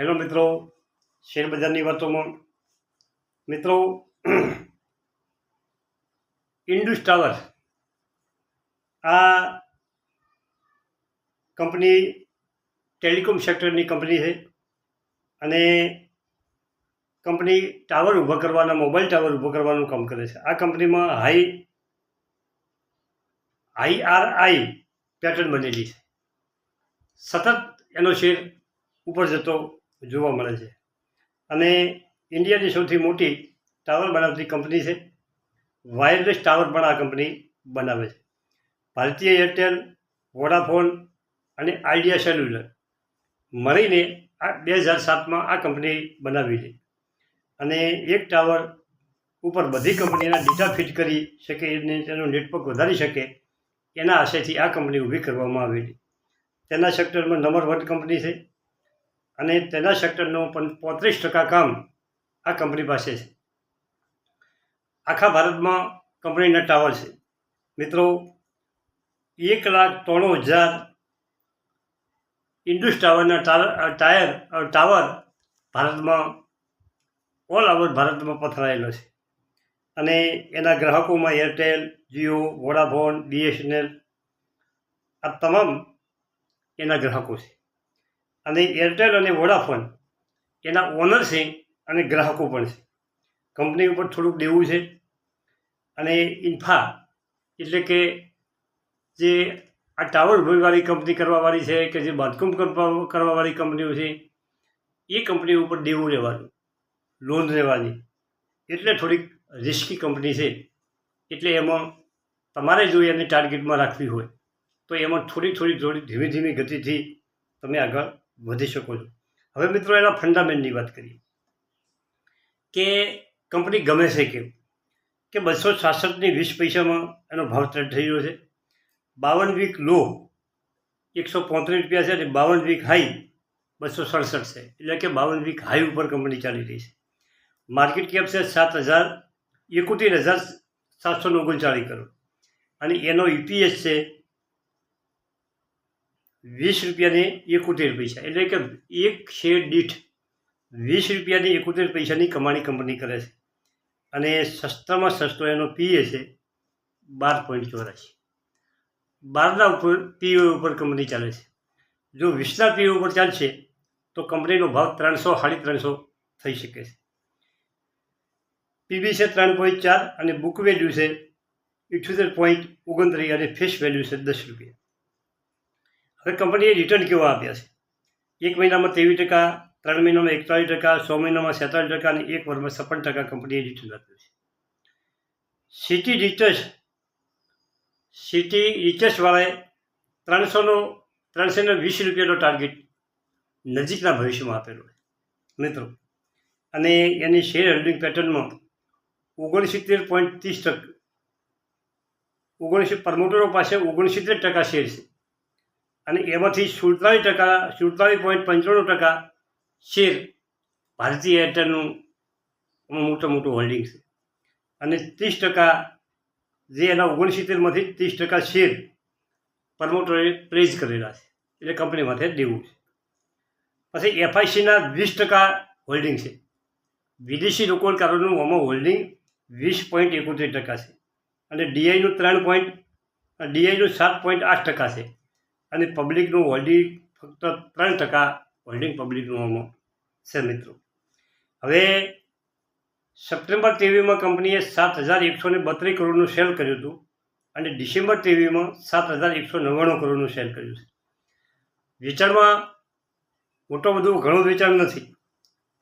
Hello મિત્રો શેરબજારની વાતોમાં મિત્રો, ઇન્ડુસ ટાવર. આ કંપની ટેલિકોમ સેક્ટરની કંપની છે અને કંપની ટાવર ઊભા કરવાના, મોબાઈલ ટાવર ઊભો કરવાનું કામ કરે છે. આ કંપનીમાં હાઈ આઈઆરઆઈ આર પેટર્ન બનેલી છે. સતત એનો શેર ઉપર જતો જોવા મળે છે. અને ઇન્ડિયાની સૌથી મોટી ટાવર બનાવતી કંપની છે. વાયરલેસ ટાવર પણ આ કંપની બનાવે છે. ભારતીય એરટેલ, વોડાફોન અને આઈડિયા સેલ્યુલર મળીને આ બે હજાર સાતમાં આ કંપની બનાવી છે. અને એક ટાવર ઉપર બધી કંપનીના ડેટા ફિટ કરી શકે એને તેનું નેટવર્ક વધારી શકે એના આશયથી આ કંપની ઊભી કરવામાં આવેલી તેના સેક્ટરમાં નંબર વન કંપની છે. અને તેના સેક્ટરનું પોત્રીસ ટકા કામ આ કંપની પાસે છે. આખા ભારતમાં કંપનીના ટાવર છે. મિત્રો, એક લાખ ત્રણ હજાર ઇન્ડુસ ટાવરના ટાયર ટાવર ભારતમાં ઓલ ઓવર ભારતમાં પથરાયેલો છે. અને એના ગ્રાહકોમાં એરટેલ જીઓ વોડાફોન બીએસએનએલ આ તમામ એના ગ્રાહકો છે. અને એરટેલ અને વોડાફોન એના ઓનર છે અને ગ્રાહકો પણ છે. કંપની ઉપર થોડુંક દેવું છે અને ઇન્ફા એટલે કે જે આ ટાવર ઉભીવાળી કંપની કરવાવાળી છે કે જે બાંધકામ કરવા કરવાવાળી કંપનીઓ છે, એ કંપની ઉપર દેવું રહેવાનું લોન રહેવાની. એટલે થોડીક રિસ્કી કંપની છે. એટલે એમાં તમારે જો એને ટાર્ગેટમાં રાખવી હોય, તો એમાં થોડી થોડી થોડી ધીમે ધીમે ગતિથી તમે આગળ વધી શકો છો. હવે મિત્રો એના ફંડામેન્ટની વાત કરીએ. કે કંપની ગમે છે કેમ? કે બસો છાસઠની વીસ પૈસામાં એનો ભાવ ટ્રેડ થઈ રહ્યો છે. બાવન વીક લો એકસો પોત્રીસ રૂપિયા છે અને બાવન વીક હાઈ બસો સડસઠ છે. એટલે કે બાવન વીક હાઈ ઉપર કંપની ચાલી રહી છે. માર્કેટ કેપ છે સાત હજાર, એકોતેર હજાર સાતસો ઓગણચાળીસ કરોડ. અને એનો ઈપીએસ છે વીસ રૂપિયાની એકોતેર પૈસા. એટલે કે એક શેર દીઠ વીસ રૂપિયાની એકોતેર પૈસાની કમાણી કંપની કરે છે. અને સસ્તામાં સસ્તો એનો પીએ છે બાર પોઈન્ટ ચોરાશી બારના ઉપર પીઓ ઉપર કંપની ચાલે છે. જો વીસના પીઓ ઉપર ચાલશે, તો કંપનીનો ભાવ ત્રણસો સાડી ત્રણસો થઈ શકે છે. પીબી છે ત્રણ પોઈન્ટ ચાર અને બુક વેલ્યુ છે ઇઠ્યોતેર પોઈન્ટ ઓગણત્રીસ અને ફેસ વેલ્યુ છે દસ રૂપિયા. હવે કંપનીએ રિટર્ન કેવા આપ્યા છે? એક મહિનામાં ત્રેવીસ ટકા, ત્રણ મહિનામાં એકતાલીસ ટકા, સો મહિનામાં સેતાલીસ ટકા અને એક વર્ષમાં છપ્પન ટકા કંપનીએ રિટર્ન આપ્યું છે. સિટી રિચર્સ સિટી રિચર્સવાળાએ ત્રણસોનો ત્રણસો ને વીસ રૂપિયાનો ટાર્ગેટ નજીકના ભવિષ્યમાં આપેલો છે. મિત્રો, અને એની શેર હોલ્ડિંગ પેટર્નમાં ઓગણસિત્તેર પોઈન્ટ ત્રીસ ટકા ઓગણસી પ્રમોટરો પાસે ઓગણસિત્તેર ટકા શેર છે. અને એમાંથી સુડતાલીસ ટકા, સુડતાલીસ પોઈન્ટ પંચાણું ટકા શેર ભારતીય એરટેલનું મોટું મોટું હોલ્ડિંગ છે. અને ત્રીસ ટકા જે એના ઓગણસિત્તેરમાંથી ત્રીસ ટકા શેર પ્રમોટરે પ્રેઝ કરેલા છે. એટલે કંપની માથે દેવું છે. પછી એફઆઈસીના વીસ ટકા હોલ્ડિંગ છે. વિદેશી રોકાણકારોનું આમાં હોલ્ડિંગ વીસ પોઈન્ટ એકોતેર ટકા છે. અને ડીઆઈનું ત્રણ પોઈન્ટ, ડીઆઈનું સાત પોઈન્ટ આઠ ટકા છે. અને પબ્લિકનું હોલ્ડિંગ ફક્ત ત્રણ ટકા હોલ્ડિંગ પબ્લિકનું છે મિત્રો. હવે સપ્ટેમ્બર તેવીમાં કંપનીએ સાત હજાર એકસો ને બત્રીસ કરોડનું સેલ કર્યું હતું અને ડિસેમ્બર તેવીમાં સાત હજાર એકસો નવ્વાણું કરોડનું સેલ કર્યું છે. વેચાણમાં મોટો બધું ઘણું વેચાણ નથી,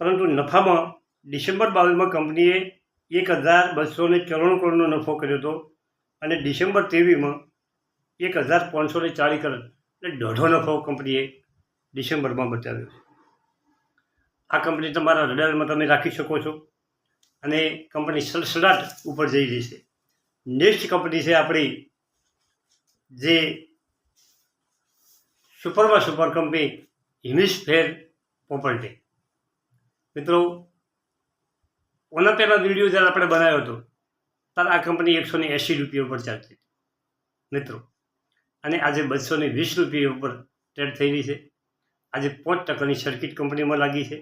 પરંતુ નફામાં ડિસેમ્બર બાવીસમાં કંપનીએ એક હજાર બસો ને ચોરાણું કરોડનો નફો કર્યો હતો અને ડિસેમ્બર તેવીસમાં એક હજાર પાંચસો ને ચાળીસ કરોડ એટલે દોઢો નફો કંપનીએ ડિસેમ્બરમાં બતાવ્યો છે. આ કંપની તમારા રડારમાં તમે રાખી શકો છો અને કંપની સડસડાટ ઉપર જઈ રહી છે. નેક્સ્ટ કંપની છે આપણી જે સુપરમાં સુપર કંપની હિમિસ્ફેર પ્રોપર્ટી મિત્રો, ઓના પહેલાં વીડિયો જ્યારે આપણે બનાવ્યો હતો, ત્યારે આ કંપની એકસો ને એંસી રૂપિયા ઉપર ચાલતી મિત્રો અને આજે બસો ને વીસ રૂપિયા ઉપર ટ્રેડ થયેલી છે. આજે પાંચ ટકાની સર્કિટ કંપનીમાં લાગી છે.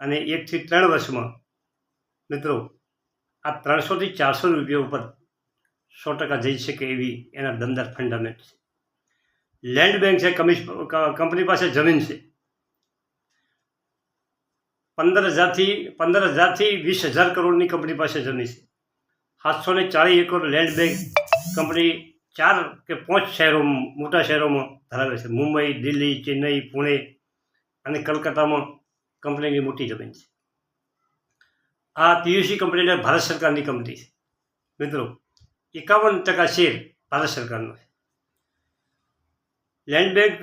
અને એકથી ત્રણ વર્ષમાં મિત્રો, આ ત્રણસોથી ચારસો રૂપિયા ઉપર સો ટકા જઈ શકે એવી એના દમદાર ફંડામેન્ટ છે. લેન્ડ બેંક છે કંપની પાસે જમીન છે. પંદર હજારથી પંદર હજારથી વીસ હજાર કરોડની કંપની પાસે જમીન છે. સાતસો ને ચાળીસ એકર લેન્ડ બેંક કંપની ચાર કે પાંચ શહેરો મોટા શહેરોમાં ધરાવે છે. મુંબઈ, દિલ્હી, ચેન્નઈ, પુણે અને કલકત્તામાં કંપનીની મોટી જમીન છે. આ પીયુસી કંપની ભારત સરકારની કંપની છે. મિત્રો, એકાવન ટકા શેર ભારત સરકારનો છે. લેન્ડ બેંક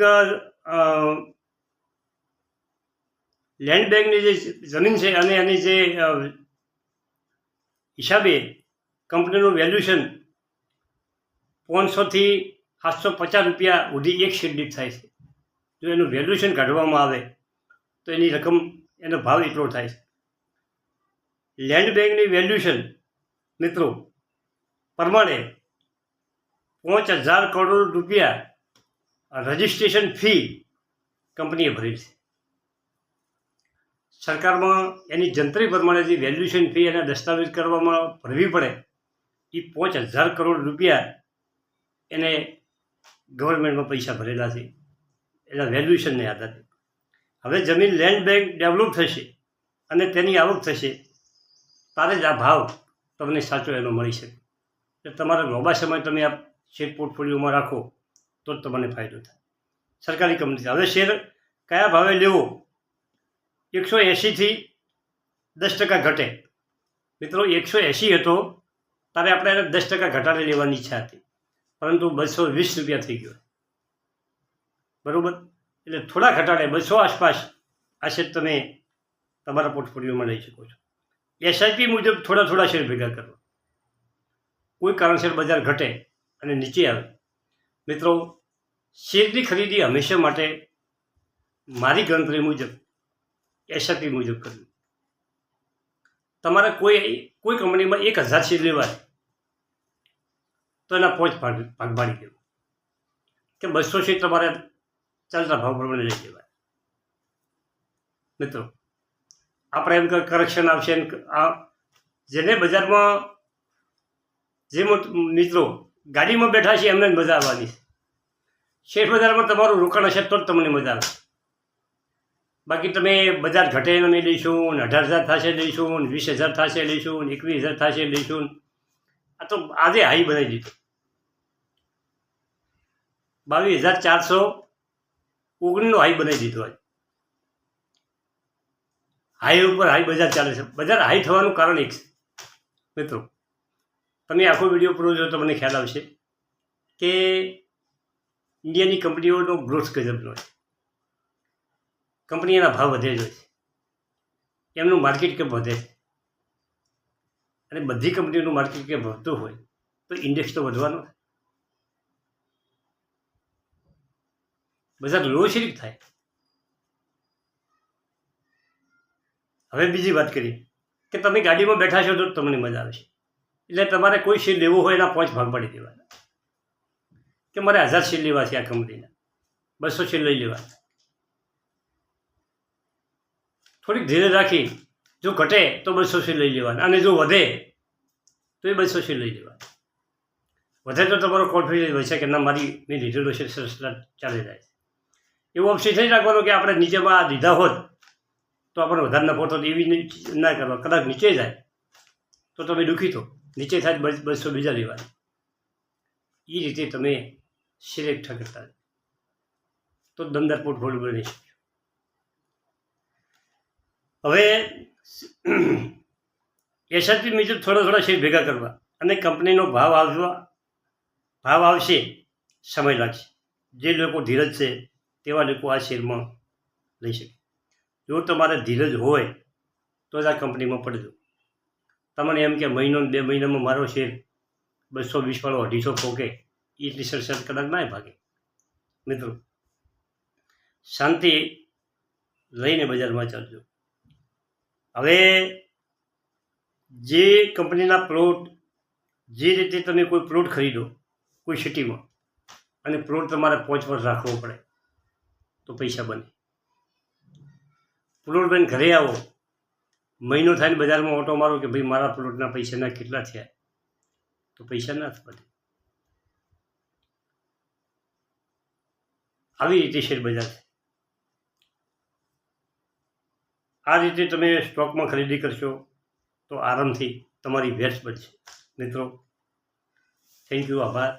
લેન્ડ બેંકની જે જમીન છે અને એની જે હિસાબે કંપનીનું વેલ્યુશન પાંચસોથી સાતસો પચાસ રૂપિયા સુધી એક શેર દીઠ થાય છે. જો એનું વેલ્યુશન કાઢવામાં આવે, તો એની રકમ, એનો ભાવ એટલો થાય છે. લેન્ડ બેંકની વેલ્યુશન મિત્રો, પ્રમાણે પાંચ હજાર કરોડ રૂપિયા રજિસ્ટ્રેશન ફી કંપનીએ ભરી છે. સરકારમાં એની જંત્રી પ્રમાણે જે વેલ્યુશન ફી એના દસ્તાવેજ કરવામાં ભરવી પડે એ પાંચ હજાર કરોડ રૂપિયા એને ગવર્મેન્ટમાં પૈસા ભરેલા છે. એના વેલ્યુશનને આધારે. હવે જમીન લેન્ડ બેંક ડેવલપ થશે અને તેની આવક થશે, તારે જ આ ભાવ તમને સાચો એનો મળી શકે. એટલે તમારા લાંબા સમય તમે આ શેર પોર્ટફોલિયોમાં રાખો, તો જ તમને ફાયદો થાય. સરકારી કંપની હવે શેર કયા ભાવે લેવો? એકસો એંશીથી દસ ટકા ઘટે. મિત્રો, એકસો એંશી હતો, તારે આપણે એને દસ ટકા ઘટાડે લેવાની ઈચ્છા હતી. પરંતુ બસો વીસ રૂપિયા થઈ ગયો. બરાબર? એટલે થોડા ઘટાડે, બસો આસપાસ. આ શેર તમે તમારા પોર્ટફોલિયોમાં લઈ શકો છો. એસઆઈપી મુજબ થોડા થોડા શેર ભેગા કરો. કોઈ કારણસર બજાર ઘટે અને નીચે આવે. મિત્રો, શેરની ખરીદી હંમેશા માટે મારી ગણતરી મુજબ એસઆઈપી મુજબ કરવી. તમારે કોઈ કોઈ કંપનીમાં એક હજાર શેર લેવાય. તો એના પોચ ભાગ ભાગ પાડી ગયો કે બસો શેર તમારે ચાલતા ભાવ પ્રમાણે લઈ લેવાય. મિત્રો, આપણે એમ કે કરક્શન આવશે આ જેને બજારમાં જે મિત્રો ગાડીમાં બેઠા છે એમને જ મજા આવવાની શેર બજારમાં તમારું રોકાણ હશે તો જ તમને મજા આવે. બાકી તમે બજાર ઘટે નહીં લઈશું, ને અઢાર હજાર થશે લઈશું વીસ હજાર થશે લઈશું એકવીસ હજાર થશે લઈશું આ તો આજે હાઈ બનાવી દીધું. બાવીસ હજાર ચારસો ઓગણીનો હાઈ બનાવી દીધો આજે હાઈ ઉપર હાઈ બજાર ચાલે છે. બજાર હાઈ થવાનું કારણ એક છે. મિત્રો, તમે આખો વીડિયો પૂરો જો તમને ખ્યાલ આવશે કે ઇન્ડિયાની કંપનીઓનો ગ્રોથ ગજબનો છે કંપનીના ભાવ વધે જ હોય છે. એમનું માર્કેટ કેપ વધે છે. અને બધી કંપનીઓનું માર્કેટ કેપ વધતું હોય, તો ઇન્ડેક્સ તો વધવાનો. બજાર લો શેરી થાય. હવે બીજી વાત કરીએ, કે તમે ગાડીમાં બેઠા છો તો તમને મજા આવે છે એટલે તમારે કોઈ શેર લેવો હોય એના પાંચ ભાગ પાડી દેવાના. કે મારે હજાર શેર લેવા છે આ કંપનીના. બસો શેર લઈ લેવા થોડીક ધીરે રાખી જો ઘટે તો બસો શેર લઈ લેવાના. અને જો વધે તો એ બસો શેર લઈ લેવાના. વધે તો તમારો કોન્ફિડન્સ હોય છે કે ના, મારી, મેં લીધેલો છે, સરસ ચાલી જાય એવું ઓપ્શન થઈ રાખવાનું કે આપણે નીચેમાં લીધા હોત તો આપણે વધારે નફો તો એવી ના કરવા કદાચ નીચે જાય તો તમે દુઃખી થો. નીચે થાય બસો બીજા લેવાના. એ રીતે તમે સિલેક્ટ કરતા તો દમદાર પોર્ટફોલિયો બની શકશો હવે એસઆરપી મુજબ થોડા થોડા શેર ભેગા કરવા અને કંપનીનો ભાવ આવવા ભાવ આવશે, સમય લાગશે. જે લોકો ધીરજ છે, તેવા લોકો આ શેરમાં લઈ શકે. જો તમારે ધીરજ હોય, તો જ આ કંપનીમાં પડજો તમને એમ કે મહિનો, બે મહિનામાં મારો શેર બસો વીસવાળો, અઢીસો પોકે એ સરસર કદાચ ના ભાગે. મિત્રો, શાંતિ લઈને બજારમાં ચાલજો. હવે જે કંપનીના પ્લોટ, જે રીતે તમે કોઈ પ્લોટ ખરીદો, કોઈ સિટીમાં, અને પ્લોટ તમારે પાંચ વર્ષ રાખવો પડે, તો પૈસા બને. પ્લોટ બેન ઘરે આવો. મહિનો થાય ને બજારમાં ઓટો મારો કે ભાઈ મારા પ્લોટના પૈસાના કેટલા થયા? તો પૈસા ના બને આવી રીતે શેર બજાર છે. આ રીતે તમે સ્ટોકમાં ખરીદી કરશો તો આરામથી તમારી ભેંસ બનશે. મિત્રો થેન્ક યુ આભાર.